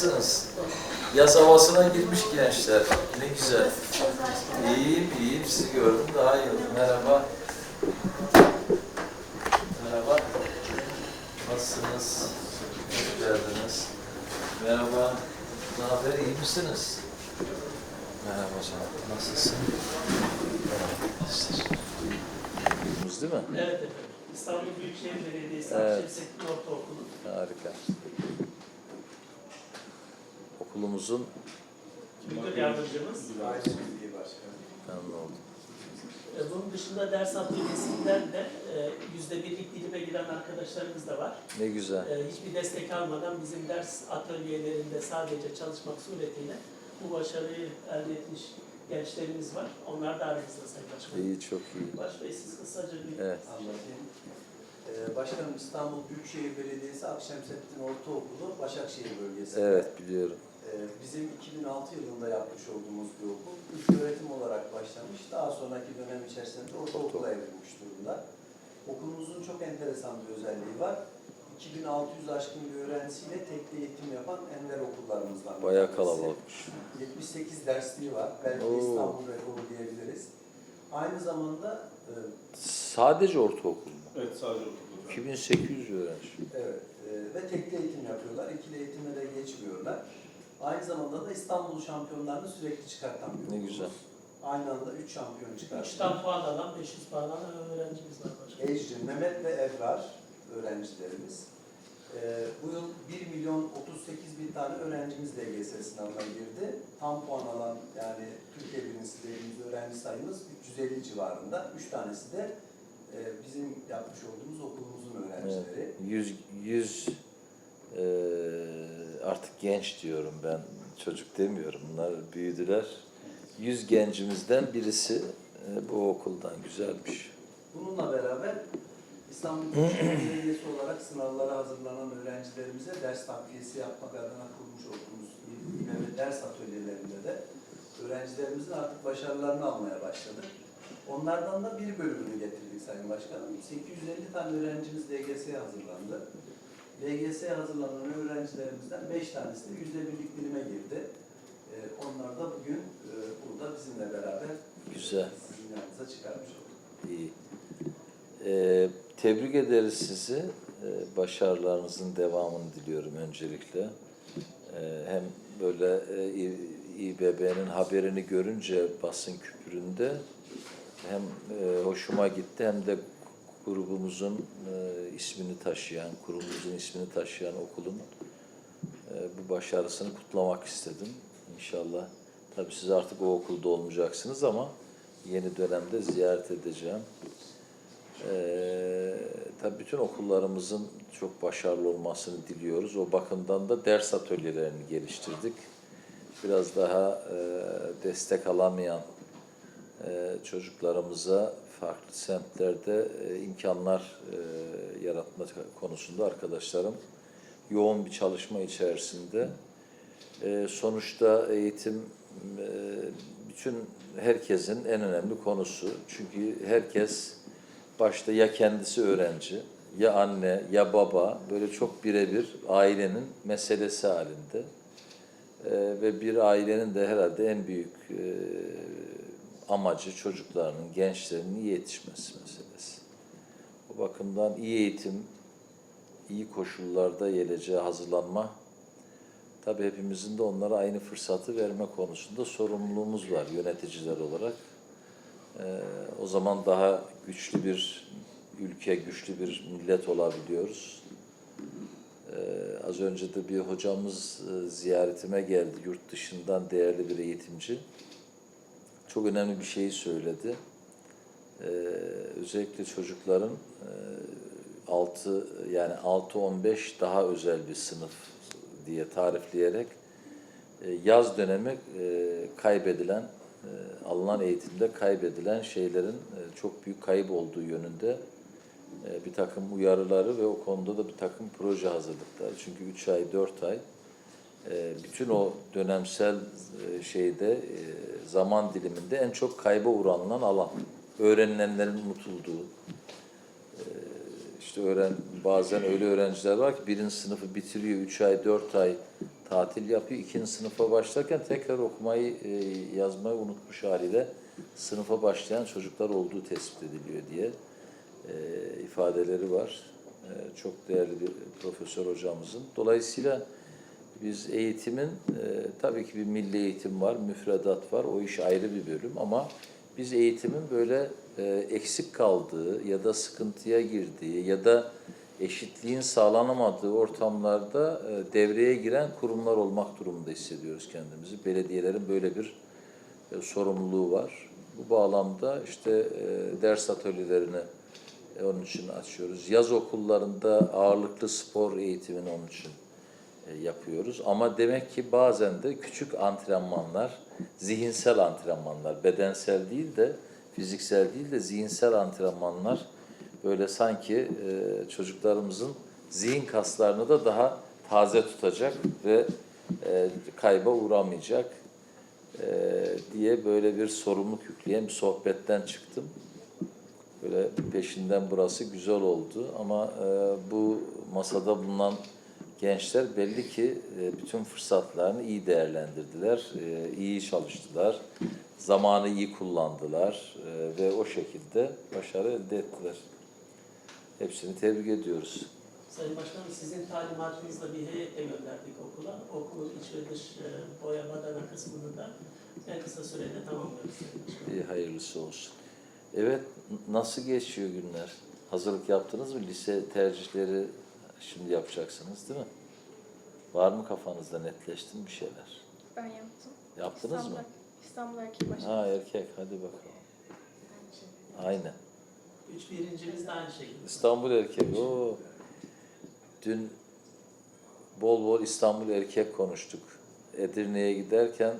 Nasılsınız? Yaz havasına girmiş gençler. Ne güzel. İyiyim, iyiyim. Sizi gördüm daha iyi oldum. Merhaba. Merhaba. Nasılsınız? Hoş geldiniz. Merhaba. Ne haber? İyi misiniz? Merhaba canım. Nasılsın? Merhaba. Değil mi? Evet efendim. İstanbul Büyükşehir Belediyesi Evet. Akşemsettin Ortaokulu. Harika. Okulumuzun Müdür yardımcımız. memnun oldum. E, Bunun dışında ders atölyesinden de e, yüzde birlik dilime giren arkadaşlarımız da var. Ne güzel. E, Hiçbir destek almadan bizim ders atölyelerinde sadece çalışmak suretiyle bu başarıyı elde etmiş gençlerimiz var. Onlar da aramızda Sayın Başkanım. İyi, çok iyi. Baş Bey siz kısaca bir Evet. Anlatayım. Ee, Başkanım İstanbul Büyükşehir Belediyesi Akşemsettin Ortaokulu Başakşehir bölgesi. Evet, biliyorum. Ee, Bizim 2006 yılında yapmış olduğumuz bir okul. İlk öğretim olarak başlamış. Daha sonraki dönem içerisinde ortaokula evrilmiş durumda. Okulumuzun çok enteresan bir özelliği var. 2600 aşkın bir öğrencisiyle tekli eğitim yapan ender okullarımızdan. Bayağı kalabalıkmış. 78 dersliği var. Belki Oo. İstanbul rekoru diyebiliriz. Aynı zamanda e, Sadece ortaokul mu? Evet sadece okulda. 2800 öğrenci. Evet e, ve tekli eğitim yapıyorlar. İkili eğitime de geçmiyorlar. Aynı zamanda da İstanbul şampiyonlarını sürekli çıkartan bir Ne okulumuz. güzel. Aynı anda 3 şampiyon çıkartıyor. 3'ten puan alan, 500 puan alan öğrencimiz var başkanım. Mehmet ve Ebrar öğrencilerimiz. E, bu yıl 1 milyon 38 bin tane öğrencimiz LGS sınavına girdi. Tam puan alan yani Türkiye birincisi dediğimiz öğrenci sayımız 350 civarında. 3 tanesi de e, bizim yapmış olduğumuz okulumuzun öğrencileri. 100, 100 eee, artık genç diyorum ben. Çocuk demiyorum. Bunlar büyüdüler. 100 gencimizden birisi eee, bu okuldan. Güzelmiş. Bununla beraber İstanbul Büyükşehir Belediyesi olarak sınavlara hazırlanan öğrencilerimize ders takviyesi yapmak adına kurmuş olduğumuz İBB ders atölyelerinde de öğrencilerimizin artık başarılarını almaya başladık. Onlardan da bir bölümünü getirdik Sayın Başkanım. 850 tane öğrencimiz LGS'ye hazırlandı. LGS'ye hazırlanan öğrencilerimizden 5 tanesi de %1'lik dilime girdi. Ee, onlar da bugün e, burada bizimle beraber Güzel. sizin yanınıza çıkarmış olduk. İyi. Eee, tebrik ederiz sizi. Eee, başarılarınızın devamını diliyorum öncelikle. Eee, hem böyle e, İBB'nin haberini görünce basın küpüründe hem e, hoşuma gitti hem de grubumuzun e, ismini taşıyan, kurumumuzun ismini taşıyan okulun e, bu başarısını kutlamak istedim. İnşallah. Tabii siz artık o okulda olmayacaksınız ama yeni dönemde ziyaret edeceğim. Ee, tabii bütün okullarımızın çok başarılı olmasını diliyoruz. O bakımdan da ders atölyelerini geliştirdik. Biraz daha e, destek alamayan e, çocuklarımıza farklı semtlerde e, imkanlar e, yaratma konusunda arkadaşlarım yoğun bir çalışma içerisinde. E, sonuçta eğitim bütün herkesin en önemli konusu. Çünkü herkes başta ya kendisi öğrenci, ya anne, ya baba böyle çok birebir ailenin meselesi halinde. Ve bir ailenin de herhalde en büyük amacı çocuklarının, gençlerin iyi yetişmesi meselesi. O bakımdan iyi eğitim, iyi koşullarda geleceğe hazırlanma Tabii hepimizin de onlara aynı fırsatı verme konusunda sorumluluğumuz var yöneticiler olarak. Ee, o zaman daha güçlü bir ülke, güçlü bir millet olabiliyoruz. Ee, az önce de bir hocamız e, ziyaretime geldi yurt dışından değerli bir eğitimci. Çok önemli bir şeyi söyledi. Ee, özellikle çocukların e, 6 yani 6-15 daha özel bir sınıf diye tarifleyerek e, yaz dönemi e, kaybedilen, e, alınan eğitimde kaybedilen şeylerin e, çok büyük kayıp olduğu yönünde e, bir takım uyarıları ve o konuda da bir takım proje hazırlıkları. Çünkü 3 ay, 4 ay e, bütün o dönemsel e, şeyde e, zaman diliminde en çok kayba uğranılan alan. Öğrenilenlerin unutulduğu, işte öğren bazen öyle öğrenciler var ki birinci sınıfı bitiriyor, üç ay, dört ay tatil yapıyor. İkinci sınıfa başlarken tekrar okumayı, e, yazmayı unutmuş haliyle sınıfa başlayan çocuklar olduğu tespit ediliyor diye e, ifadeleri var. E, çok değerli bir profesör hocamızın. Dolayısıyla biz eğitimin, e, tabii ki bir milli eğitim var, müfredat var, o iş ayrı bir bölüm ama biz eğitimin böyle e, eksik kaldığı ya da sıkıntıya girdiği ya da eşitliğin sağlanamadığı ortamlarda e, devreye giren kurumlar olmak durumunda hissediyoruz kendimizi. Belediyelerin böyle bir e, sorumluluğu var. Bu bağlamda işte e, ders atölyelerini e, onun için açıyoruz. Yaz okullarında ağırlıklı spor eğitimini onun için yapıyoruz. Ama demek ki bazen de küçük antrenmanlar, zihinsel antrenmanlar, bedensel değil de fiziksel değil de zihinsel antrenmanlar böyle sanki e, çocuklarımızın zihin kaslarını da daha taze tutacak ve e, kayba uğramayacak e, diye böyle bir sorumluluk yükleyen bir sohbetten çıktım. Böyle peşinden burası güzel oldu ama e, bu masada bulunan gençler belli ki e, bütün fırsatlarını iyi değerlendirdiler, e, iyi çalıştılar, zamanı iyi kullandılar e, ve o şekilde başarı elde ettiler. Hepsini tebrik ediyoruz. Sayın Başkanım sizin talimatınızla bir heyetle gönderdik okula. Okulun iç ve dış boya badana kısmını da en kısa sürede tamamlıyoruz. İyi hayırlısı olsun. Evet, nasıl geçiyor günler? Hazırlık yaptınız mı? Lise tercihleri şimdi yapacaksınız değil mi? Var mı kafanızda netleşti mi bir şeyler? Ben yaptım. Yaptınız İstanbul, mı? İstanbul Erkek Başkanı. Ha erkek, hadi bakalım. Aynen. Üç birincimiz de aynı şekilde. İstanbul erkek. Oo. Dün bol bol İstanbul erkek konuştuk. Edirne'ye giderken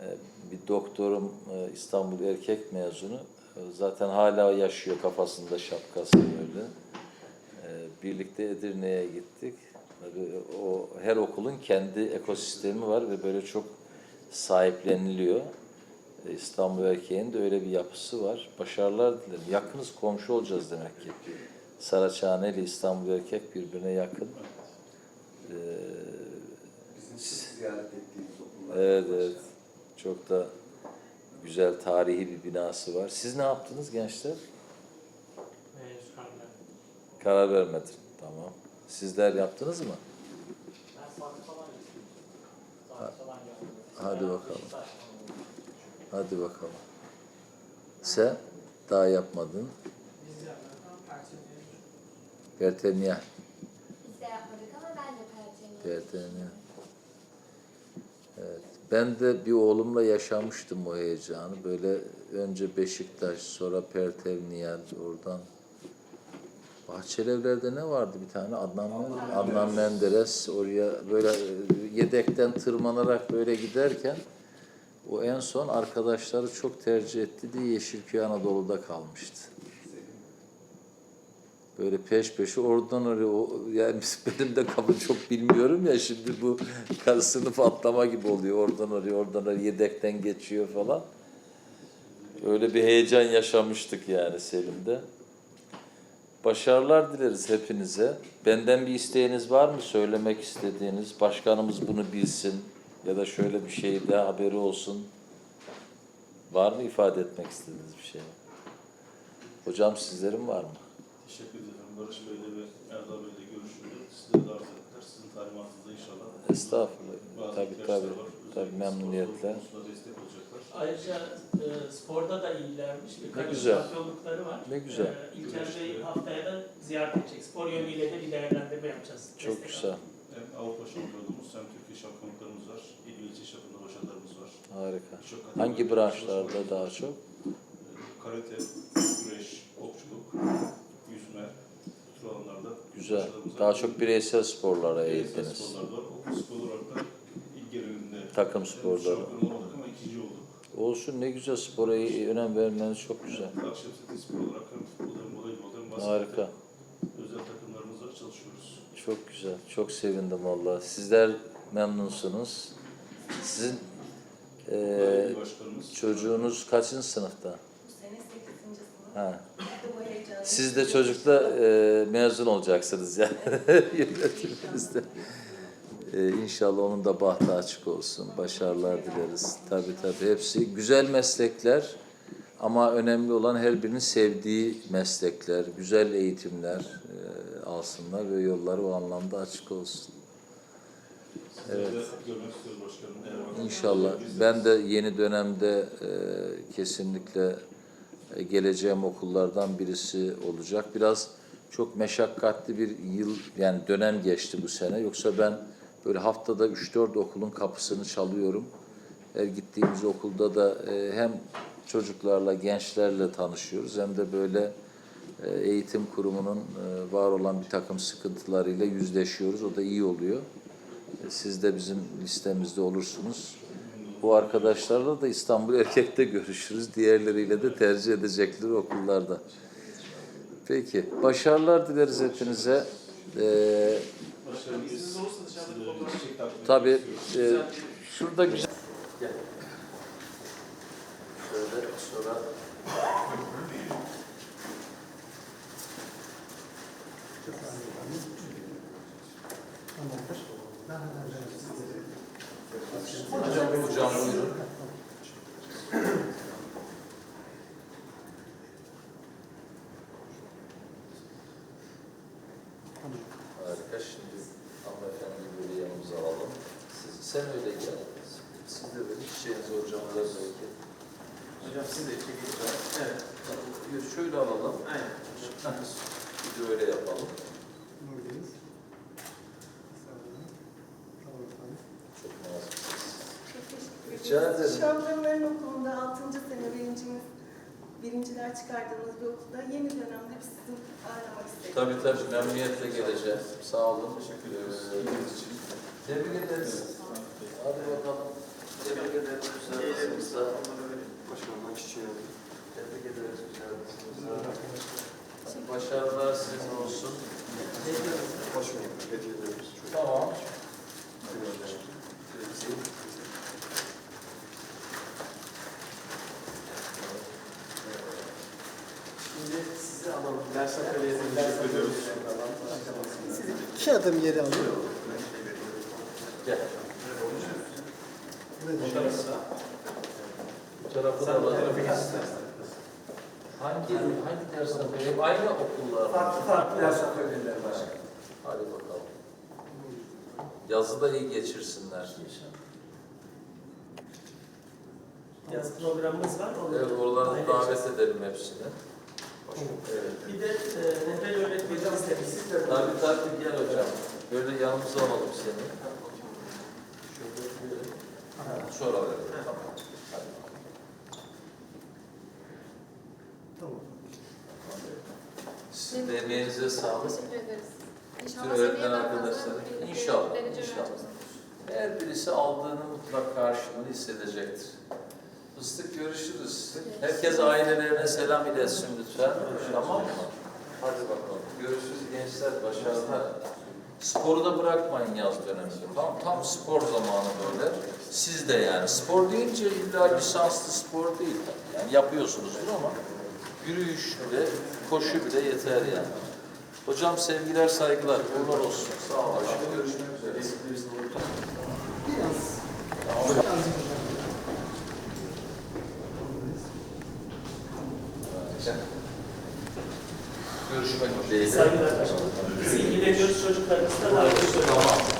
e, bir doktorum e, İstanbul erkek mezunu. E, Zaten hala yaşıyor kafasında şapkası böyle. Birlikte Edirne'ye gittik. Tabii o her okulun kendi ekosistemi var ve böyle çok sahipleniliyor. E, İstanbul erkeğin de öyle bir yapısı var. Başarılar dilerim. Yakınız komşu olacağız demek ki. Saraçhane ile İstanbul erkek birbirine yakın. Ee, Bizim ziyaret ettiğimiz okullar. evet evet. Çok da güzel tarihi bir binası var. Siz ne yaptınız gençler? Karar vermedin. Tamam. Sizler yaptınız mı? Hadi bakalım. Hadi bakalım. Sen daha yapmadın. Pertemniyel. Biz de yapmadık ama ben de. Pertemniyel. Evet. Ben de bir oğlumla yaşamıştım o heyecanı. Böyle önce Beşiktaş, sonra Pertevniyel, oradan Bahçelievler'de ne vardı bir tane? Adnan, Adnan Menderes oraya böyle e, yedekten tırmanarak böyle giderken o en son arkadaşları çok tercih etti diye Yeşilköy Anadolu'da kalmıştı. Böyle peş peşe oradan oraya o, yani benim de kabı çok bilmiyorum ya şimdi bu sınıf atlama gibi oluyor. Oradan oraya oradan oraya yedekten geçiyor falan. Öyle bir heyecan yaşamıştık yani Selim'de. Başarılar dileriz hepinize. Benden bir isteğiniz var mı? Söylemek istediğiniz, başkanımız bunu bilsin ya da şöyle bir şey de haberi olsun. Var mı ifade etmek istediğiniz bir şey? Hocam sizlerin var mı? Teşekkür ederim. Barış Bey'le ve Erdal Bey'le görüşüldü. Sizleri de arz ettiler. Sizin talimatınızda inşallah. Estağfurullah. Tabii tabii. Tabii memnuniyetle. Ayrıca e, sporda da iyilermiş. Birkaç güzel. şampiyonlukları var. Ne güzel. E, İlker Bey haftaya da ziyaret edecek. Spor yönüyle de bir değerlendirme yapacağız. Çok Destek güzel. Hem Avrupa şampiyonluğumuz hem Türkiye şampiyonluklarımız var. İl ilçe çapında başarılarımız var. Harika. Hangi branşlarda daha çok? Ee, Karate, güreş, okçuluk, yüzme, bu tür alanlarda Güzel. var. Daha çok bireysel sporlara Bireysel eğildiniz. sporlar var. Okul spor olarak da il genelinde Takım sporları. Şampiyon olduk. Olsun ne güzel spora önem vermeniz çok güzel. Akşam seti spor olarak hem futbolda hem voleybolda hem baskette Harika. özel takımlarımızla çalışıyoruz. Çok güzel. Çok sevindim valla. Sizler memnunsunuz. Sizin başkanımız çocuğunuz kaçıncı sınıfta? Bu sene 8. sınıf. Ha. Biz de bu heyecanı Siz de çocukla eee, mezun olacaksınız yani yönetiminizde. Ee, inşallah onun da bahtı açık olsun. Başarılar dileriz. Tabii tabii hepsi güzel meslekler ama önemli olan her birinin sevdiği meslekler, güzel eğitimler e, alsınlar ve yolları o anlamda açık olsun. Bakın- İnşallah. Ben de yeni dönemde e, kesinlikle e, geleceğim okullardan birisi olacak. Biraz çok meşakkatli bir yıl yani dönem geçti bu sene. Yoksa ben böyle haftada 3-4 okulun kapısını çalıyorum. Her gittiğimiz okulda da e, hem çocuklarla, gençlerle tanışıyoruz hem de böyle e, eğitim kurumunun e, var olan bir takım sıkıntılarıyla yüzleşiyoruz. O da iyi oluyor. Siz de bizim listemizde olursunuz. Bu arkadaşlarla da İstanbul Erkek'te görüşürüz. Diğerleriyle de tercih edecekleri okullarda. Peki. Başarılar dileriz hepinize. Ee, Başkanım tabii e, şurada güzel... Gel. Şöyle sonra... Hocam, hocam buyurun. Harika. Şimdi hanımefendi böyle yanımıza alalım. Siz, sen öyle gel. Siz de böyle çiçeğinizi hocamıza belki. Hocam siz de çekileceğiz. Evet. Tamam, Şöyle alalım. Aynen. Bir de öyle yapalım. Çok naziksiniz. Çok teşekkür Rica ederim. Şampiyonların okulunda 6. sene birincimiz, birinciler çıkardığımız bir okulda yeni dönemde biz sizi ağırlamak istedik. Tabii tabii memnuniyetle geleceğim. Sağ olun. Teşekkür ederiz. Tebrik ederiz. Hadi bakalım. Tebrik ederiz kızımıza. Başkanımdan çiçeği. Tebrik ederiz kızımıza. Başarılar sizin olsun. Başkanım, hediye ediyoruz. Tamam. Şimdi sizi Ders ders alıyoruz. İki adım geri alıyor. Gel. Bu tarafı da alalım. Hangi, hangi dersten? Hep aynı okullar. Farklı farklı ders atölyeleri başkanım. Hadi bakalım. Yazı da iyi geçirsinler. Yaz programımız var. Evet, oraları davet edelim hepsini. Evet. Bir de e, rehber öğretmenimiz de biz. Tabii tabii gel hocam. Böyle yanımıza alalım seni. Şöyle bir- Sonra verelim. Sizin de emeğinize sağlık. Teşekkür ederiz. İnşallah öğretmen bir- bir İnşallah, inşallah. Her birisi aldığını mutlak karşılığını hissedecektir. Fıstık görüşürüz. Herkes ailelerine selam iletsin lütfen. Tamam mı? Hadi bakalım. Görüşürüz gençler. Başarılar. Sporu da bırakmayın yaz döneminde. Tam, tam spor zamanı böyle. Siz de yani. Spor deyince illa lisanslı spor değil. Yani yapıyorsunuzdur ama yürüyüş bile, koşu bile yeter yani. Hocam sevgiler, saygılar. Uğurlar olsun. Sağ olun. Görüşmek üzere. görüşmek dileğiyle. Saygılar başkanım. Biz ilgileniyoruz çocuklarımızla. Tamam.